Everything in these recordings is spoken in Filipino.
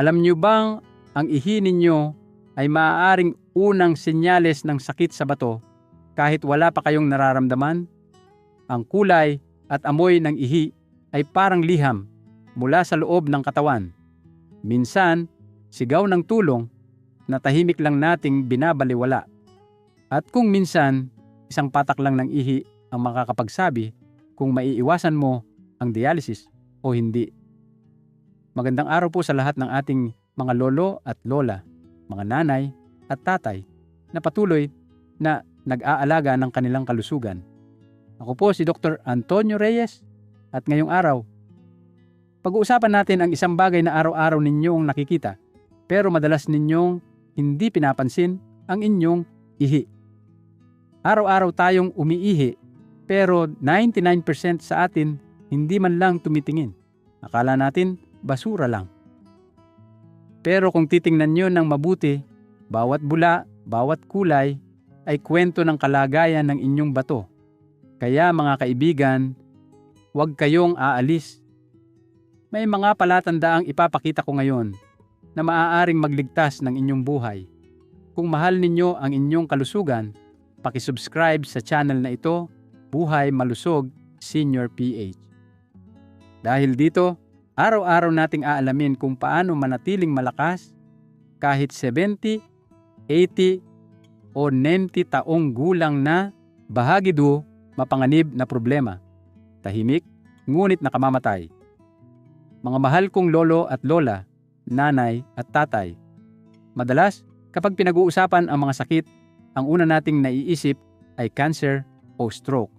Alam niyo bang ang ihi ninyo ay maaaring unang senyales ng sakit sa bato kahit wala pa kayong nararamdaman? Ang kulay at amoy ng ihi ay parang liham mula sa loob ng katawan. Minsan, sigaw ng tulong na tahimik lang nating binabaliwala. At kung minsan, isang patak lang ng ihi ang makakapagsabi kung maiiwasan mo ang dialysis o hindi. Magandang araw po sa lahat ng ating mga lolo at lola, mga nanay at tatay na patuloy na nag-aalaga ng kanilang kalusugan. Ako po si Dr. Antonio Reyes at ngayong araw, pag-uusapan natin ang isang bagay na araw-araw ninyong nakikita pero madalas ninyong hindi pinapansin ang inyong ihi. Araw-araw tayong umiihi pero 99% sa atin hindi man lang tumitingin. Akala natin basura lang. Pero kung titingnan nyo ng mabuti, bawat bula, bawat kulay ay kwento ng kalagayan ng inyong bato. Kaya mga kaibigan, huwag kayong aalis. May mga palatandaang ipapakita ko ngayon na maaaring magligtas ng inyong buhay. Kung mahal ninyo ang inyong kalusugan, pakisubscribe sa channel na ito, Buhay Malusog Senior PH. Dahil dito, Araw-araw nating aalamin kung paano manatiling malakas kahit 70, 80 o 90 taong gulang na bahagi do mapanganib na problema. Tahimik, ngunit nakamamatay. Mga mahal kong lolo at lola, nanay at tatay. Madalas, kapag pinag-uusapan ang mga sakit, ang una nating naiisip ay cancer o stroke.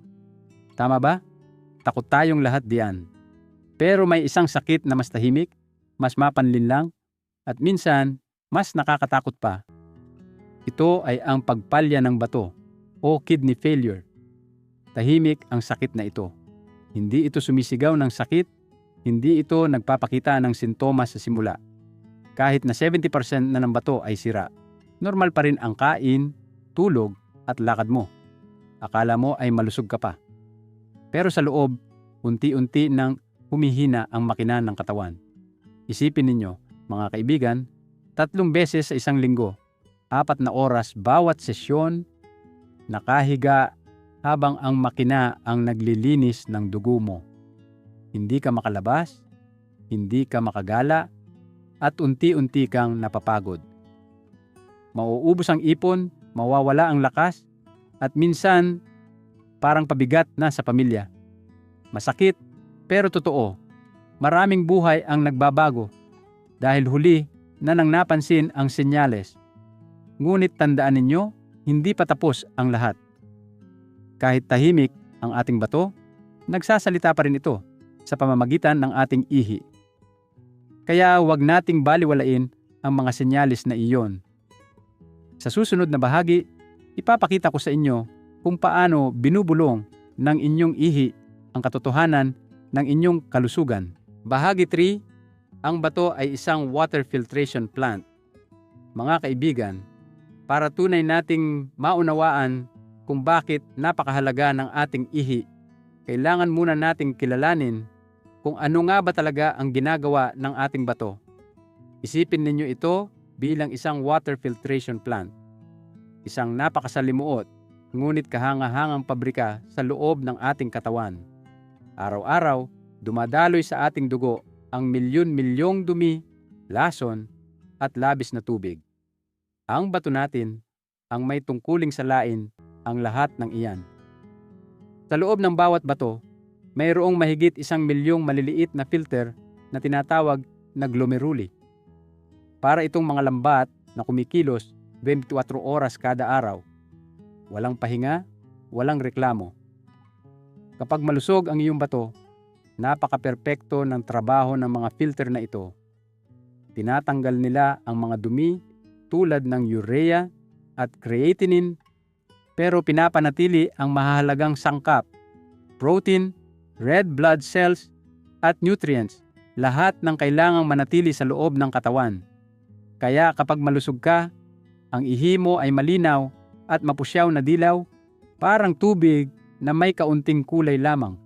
Tama ba? Takot tayong lahat diyan. Pero may isang sakit na mas tahimik, mas mapanlinlang, at minsan mas nakakatakot pa. Ito ay ang pagpalya ng bato o kidney failure. Tahimik ang sakit na ito. Hindi ito sumisigaw ng sakit, hindi ito nagpapakita ng sintomas sa simula. Kahit na 70% na ng bato ay sira, normal pa rin ang kain, tulog at lakad mo. Akala mo ay malusog ka pa. Pero sa loob, unti-unti nang humihina ang makina ng katawan. Isipin ninyo, mga kaibigan, tatlong beses sa isang linggo, apat na oras bawat sesyon, nakahiga habang ang makina ang naglilinis ng dugo mo. Hindi ka makalabas, hindi ka makagala, at unti-unti kang napapagod. Mauubos ang ipon, mawawala ang lakas, at minsan parang pabigat na sa pamilya. Masakit pero totoo, maraming buhay ang nagbabago dahil huli na nang napansin ang senyales. Ngunit tandaan ninyo, hindi pa tapos ang lahat. Kahit tahimik ang ating bato, nagsasalita pa rin ito sa pamamagitan ng ating ihi. Kaya huwag nating baliwalain ang mga senyales na iyon. Sa susunod na bahagi, ipapakita ko sa inyo kung paano binubulong ng inyong ihi ang katotohanan ng inyong kalusugan. Bahagi 3, ang bato ay isang water filtration plant. Mga kaibigan, para tunay nating maunawaan kung bakit napakahalaga ng ating ihi, kailangan muna nating kilalanin kung ano nga ba talaga ang ginagawa ng ating bato. Isipin ninyo ito bilang isang water filtration plant. Isang napakasalimuot, ngunit kahangahangang pabrika sa loob ng ating katawan. Araw-araw, dumadaloy sa ating dugo ang milyon-milyong dumi, lason, at labis na tubig. Ang bato natin, ang may tungkuling salain, ang lahat ng iyan. Sa loob ng bawat bato, mayroong mahigit isang milyong maliliit na filter na tinatawag na glomeruli. Para itong mga lambat na kumikilos 24 oras kada araw. Walang pahinga, walang reklamo Kapag malusog ang iyong bato, napaka-perpekto ng trabaho ng mga filter na ito. Tinatanggal nila ang mga dumi tulad ng urea at creatinine pero pinapanatili ang mahalagang sangkap, protein, red blood cells at nutrients, lahat ng kailangang manatili sa loob ng katawan. Kaya kapag malusog ka, ang ihi mo ay malinaw at mapusyaw na dilaw, parang tubig na may kaunting kulay lamang.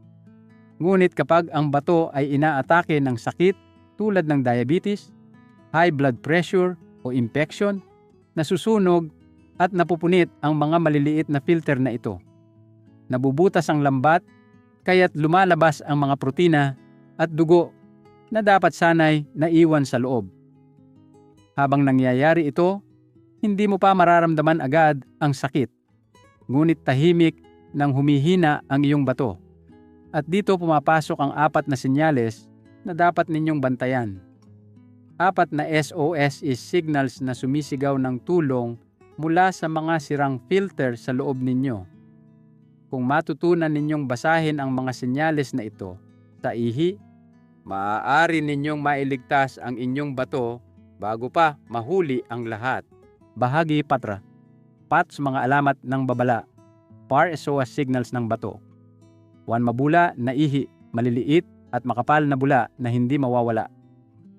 Ngunit kapag ang bato ay inaatake ng sakit tulad ng diabetes, high blood pressure o infection, nasusunog at napupunit ang mga maliliit na filter na ito. Nabubutas ang lambat, kaya't lumalabas ang mga protina at dugo na dapat sanay naiwan sa loob. Habang nangyayari ito, hindi mo pa mararamdaman agad ang sakit. Ngunit tahimik nang humihina ang iyong bato. At dito pumapasok ang apat na senyales na dapat ninyong bantayan. Apat na SOS is signals na sumisigaw ng tulong mula sa mga sirang filter sa loob ninyo. Kung matutunan ninyong basahin ang mga senyales na ito sa ihi, maaari ninyong mailigtas ang inyong bato bago pa mahuli ang lahat. Bahagi patra. Pats mga alamat ng babala. Par SOS signals ng bato. One mabula na ihi, maliliit at makapal na bula na hindi mawawala.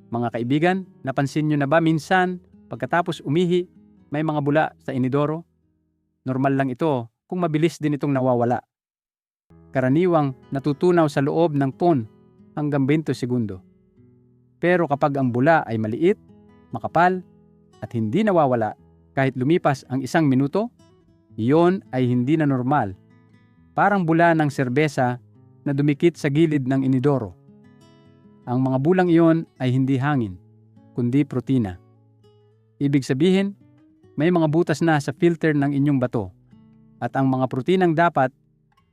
Mga kaibigan, napansin nyo na ba minsan pagkatapos umihi, may mga bula sa inidoro? Normal lang ito kung mabilis din itong nawawala. Karaniwang natutunaw sa loob ng pon hanggang 20 segundo. Pero kapag ang bula ay maliit, makapal, at hindi nawawala kahit lumipas ang isang minuto, iyon ay hindi na normal. Parang bula ng serbesa na dumikit sa gilid ng inidoro. Ang mga bulang iyon ay hindi hangin, kundi protina. Ibig sabihin, may mga butas na sa filter ng inyong bato at ang mga protinang dapat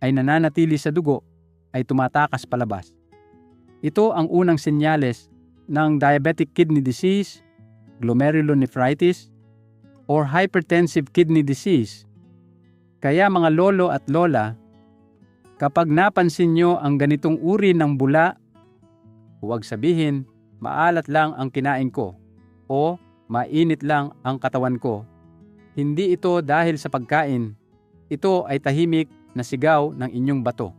ay nananatili sa dugo ay tumatakas palabas. Ito ang unang senyales ng diabetic kidney disease, glomerulonephritis, or hypertensive kidney disease. Kaya mga lolo at lola, kapag napansin nyo ang ganitong uri ng bula, huwag sabihin, maalat lang ang kinain ko o mainit lang ang katawan ko. Hindi ito dahil sa pagkain. Ito ay tahimik na sigaw ng inyong bato.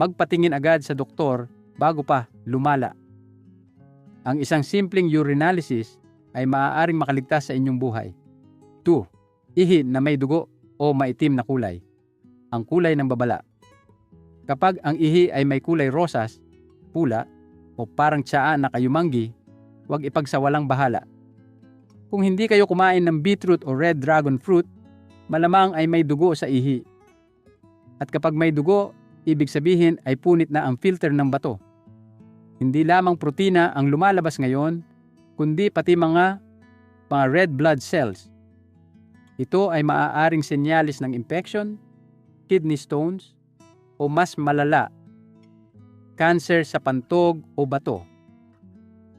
Magpatingin agad sa doktor bago pa lumala. Ang isang simpleng urinalysis ay maaaring makaligtas sa inyong buhay. 2. Ihi na may dugo o maitim na kulay. Ang kulay ng babala. Kapag ang ihi ay may kulay rosas, pula, o parang tsaa na kayumanggi, huwag ipagsawalang bahala. Kung hindi kayo kumain ng beetroot o red dragon fruit, malamang ay may dugo sa ihi. At kapag may dugo, ibig sabihin ay punit na ang filter ng bato. Hindi lamang protina ang lumalabas ngayon, kundi pati mga mga red blood cells. Ito ay maaaring senyalis ng infection, kidney stones, o mas malala, cancer sa pantog o bato.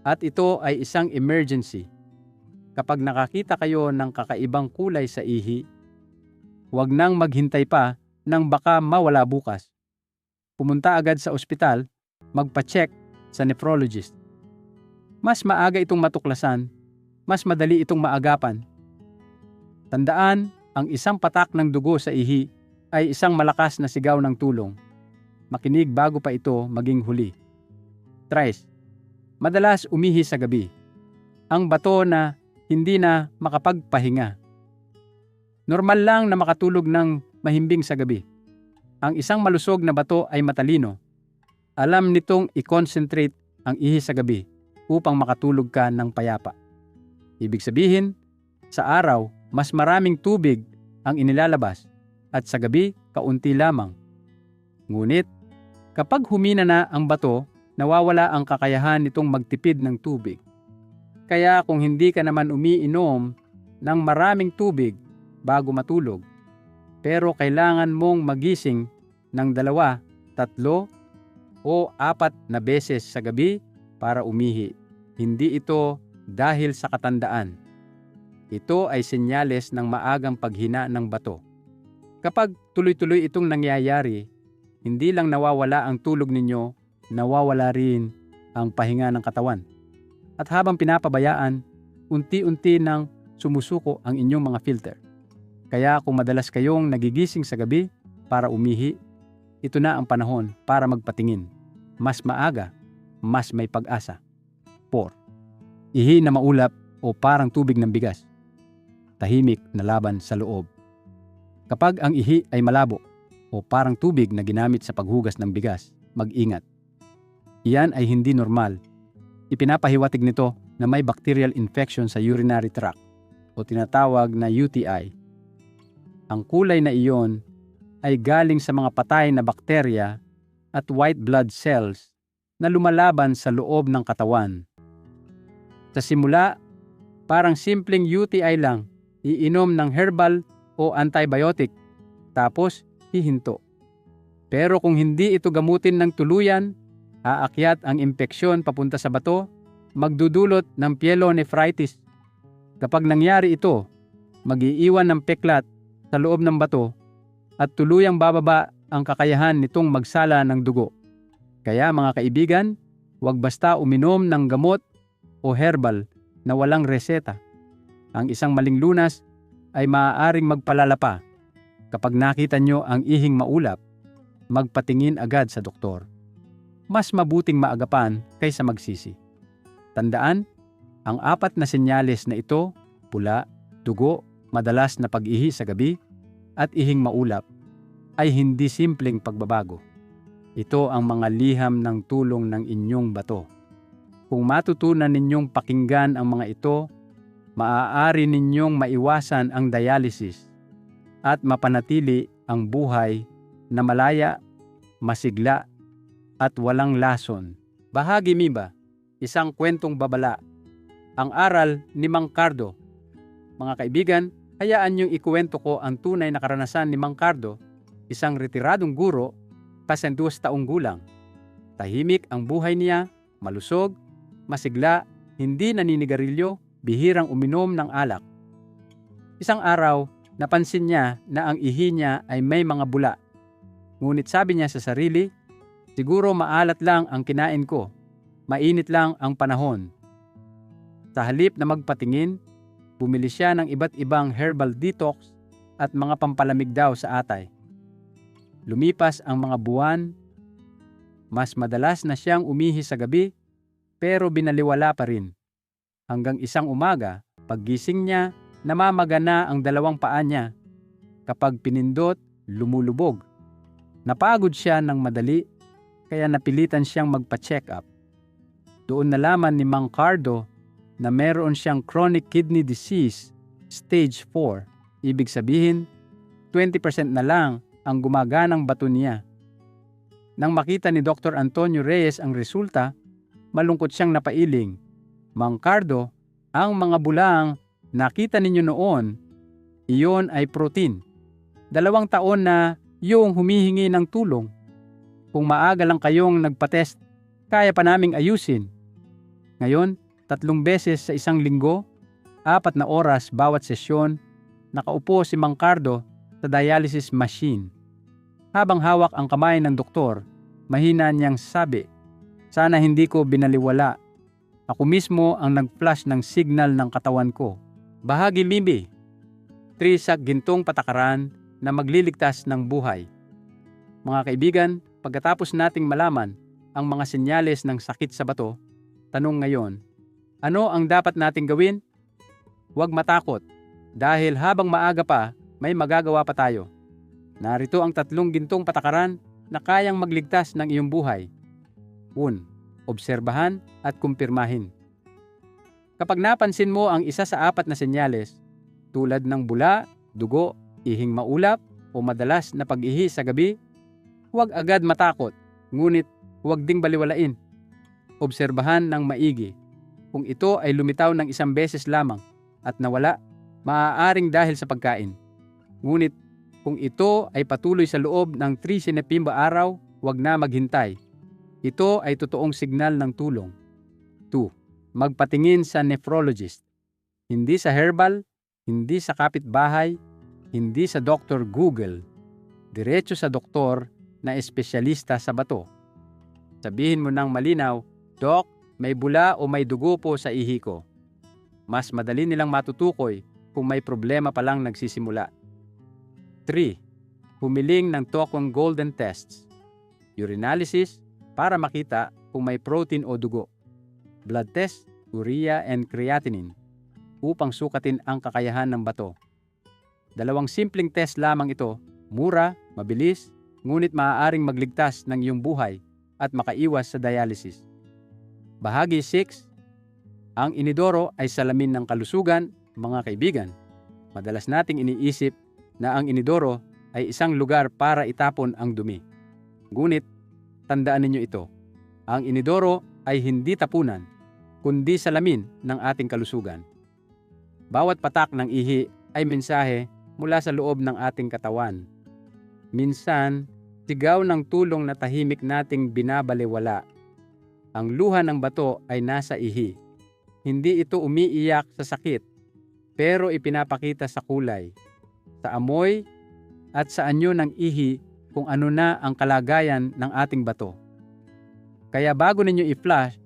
At ito ay isang emergency. Kapag nakakita kayo ng kakaibang kulay sa ihi, huwag nang maghintay pa nang baka mawala bukas. Pumunta agad sa ospital, magpa-check sa nephrologist. Mas maaga itong matuklasan, mas madali itong maagapan. Tandaan, ang isang patak ng dugo sa ihi ay isang malakas na sigaw ng tulong. Makinig bago pa ito maging huli. Tres, madalas umihi sa gabi. Ang bato na hindi na makapagpahinga. Normal lang na makatulog ng mahimbing sa gabi. Ang isang malusog na bato ay matalino. Alam nitong i-concentrate ang ihi sa gabi upang makatulog ka ng payapa. Ibig sabihin, sa araw, mas maraming tubig ang inilalabas at sa gabi, kaunti lamang. Ngunit, kapag humina na ang bato, nawawala ang kakayahan nitong magtipid ng tubig. Kaya kung hindi ka naman umiinom ng maraming tubig bago matulog, pero kailangan mong magising ng dalawa, tatlo, o apat na beses sa gabi para umihi. Hindi ito dahil sa katandaan ito ay senyales ng maagang paghina ng bato. Kapag tuloy-tuloy itong nangyayari, hindi lang nawawala ang tulog ninyo, nawawala rin ang pahinga ng katawan. At habang pinapabayaan, unti-unti nang sumusuko ang inyong mga filter. Kaya kung madalas kayong nagigising sa gabi para umihi, ito na ang panahon para magpatingin. Mas maaga, mas may pag-asa. 4. Ihi na maulap o parang tubig ng bigas tahimik na laban sa loob. Kapag ang ihi ay malabo o parang tubig na ginamit sa paghugas ng bigas, mag-ingat. Iyan ay hindi normal. Ipinapahiwatig nito na may bacterial infection sa urinary tract o tinatawag na UTI. Ang kulay na iyon ay galing sa mga patay na bakterya at white blood cells na lumalaban sa loob ng katawan. Sa simula, parang simpleng UTI lang, iinom ng herbal o antibiotic, tapos hihinto. Pero kung hindi ito gamutin ng tuluyan, aakyat ang impeksyon papunta sa bato, magdudulot ng pyelonephritis. Kapag nangyari ito, magiiwan ng peklat sa loob ng bato at tuluyang bababa ang kakayahan nitong magsala ng dugo. Kaya mga kaibigan, huwag basta uminom ng gamot o herbal na walang reseta. Ang isang maling lunas ay maaaring magpalala pa. Kapag nakita nyo ang ihing maulap, magpatingin agad sa doktor. Mas mabuting maagapan kaysa magsisi. Tandaan, ang apat na senyales na ito, pula, dugo, madalas na pag-ihi sa gabi, at ihing maulap, ay hindi simpleng pagbabago. Ito ang mga liham ng tulong ng inyong bato. Kung matutunan ninyong pakinggan ang mga ito, maaari ninyong maiwasan ang dialysis at mapanatili ang buhay na malaya, masigla, at walang lason. Bahagi mi ba? Isang kwentong babala. Ang aral ni Mang Cardo. Mga kaibigan, hayaan niyong ikuwento ko ang tunay na karanasan ni Mang Cardo isang retiradong guro, pasentus taong gulang. Tahimik ang buhay niya, malusog, masigla, hindi naninigarilyo, bihirang uminom ng alak. Isang araw, napansin niya na ang ihi niya ay may mga bula. Ngunit sabi niya sa sarili, siguro maalat lang ang kinain ko, mainit lang ang panahon. Sa halip na magpatingin, bumili siya ng iba't ibang herbal detox at mga pampalamig daw sa atay. Lumipas ang mga buwan, mas madalas na siyang umihi sa gabi, pero binaliwala pa rin. Hanggang isang umaga, paggising niya, namamagana ang dalawang paa niya. Kapag pinindot, lumulubog. Napagod siya ng madali, kaya napilitan siyang magpa-check up. Doon nalaman ni Mang Cardo na meron siyang chronic kidney disease, stage 4. Ibig sabihin, 20% na lang ang gumaganang bato niya. Nang makita ni Dr. Antonio Reyes ang resulta, malungkot siyang napailing. Mang Cardo, ang mga bulang nakita ninyo noon, iyon ay protein. Dalawang taon na yung humihingi ng tulong. Kung maaga lang kayong nagpatest, kaya pa naming ayusin. Ngayon, tatlong beses sa isang linggo, apat na oras bawat sesyon, nakaupo si Mang Cardo sa dialysis machine. Habang hawak ang kamay ng doktor, mahina niyang sabi, Sana hindi ko binaliwala. Ako mismo ang nag-flash ng signal ng katawan ko. Bahagi Limbi, trisak gintong patakaran na magliligtas ng buhay. Mga kaibigan, pagkatapos nating malaman ang mga senyales ng sakit sa bato, tanong ngayon, ano ang dapat nating gawin? Huwag matakot dahil habang maaga pa, may magagawa pa tayo. Narito ang tatlong gintong patakaran na kayang magligtas ng iyong buhay. 1. Obserbahan at kumpirmahin. Kapag napansin mo ang isa sa apat na senyales, tulad ng bula, dugo, ihing maulap, o madalas na pag-ihi sa gabi, huwag agad matakot, ngunit huwag ding baliwalain. Obserbahan ng maigi. Kung ito ay lumitaw ng isang beses lamang at nawala, maaaring dahil sa pagkain. Ngunit kung ito ay patuloy sa loob ng 3 sinepimba araw, huwag na maghintay. Ito ay totoong signal ng tulong. 2. Magpatingin sa nephrologist. Hindi sa herbal, hindi sa kapitbahay, hindi sa Dr. Google. Diretso sa doktor na espesyalista sa bato. Sabihin mo ng malinaw, Doc, may bula o may dugo po sa ihi ko. Mas madali nilang matutukoy kung may problema pa lang nagsisimula. 3. Humiling ng tokwang golden tests. Urinalysis para makita kung may protein o dugo. Blood test, urea and creatinine upang sukatin ang kakayahan ng bato. Dalawang simpleng test lamang ito, mura, mabilis, ngunit maaaring magligtas ng iyong buhay at makaiwas sa dialysis. Bahagi 6. Ang inidoro ay salamin ng kalusugan, mga kaibigan. Madalas nating iniisip na ang inidoro ay isang lugar para itapon ang dumi. Ngunit, tandaan ninyo ito. Ang inidoro ay hindi tapunan, kundi salamin ng ating kalusugan. Bawat patak ng ihi ay mensahe mula sa loob ng ating katawan. Minsan, sigaw ng tulong na tahimik nating binabalewala. Ang luha ng bato ay nasa ihi. Hindi ito umiiyak sa sakit, pero ipinapakita sa kulay, sa amoy, at sa anyo ng ihi kung ano na ang kalagayan ng ating bato. Kaya bago ninyo i-flash,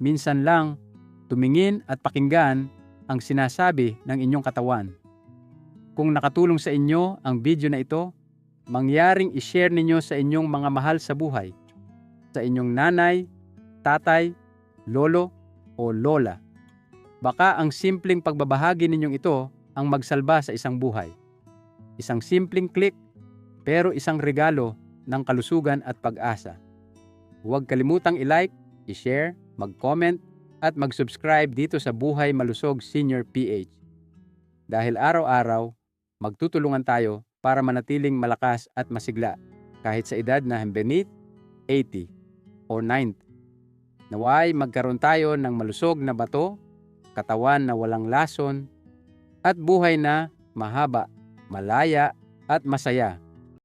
minsan lang tumingin at pakinggan ang sinasabi ng inyong katawan. Kung nakatulong sa inyo ang video na ito, mangyaring i-share ninyo sa inyong mga mahal sa buhay, sa inyong nanay, tatay, lolo o lola. Baka ang simpleng pagbabahagi ninyong ito ang magsalba sa isang buhay. Isang simpleng click pero isang regalo ng kalusugan at pag-asa. Huwag kalimutang i-like, i-share, mag-comment at mag-subscribe dito sa Buhay Malusog Senior PH. Dahil araw-araw, magtutulungan tayo para manatiling malakas at masigla kahit sa edad na beneath 80 or 90. Naway magkaroon tayo ng malusog na bato, katawan na walang lason, at buhay na mahaba, malaya at masaya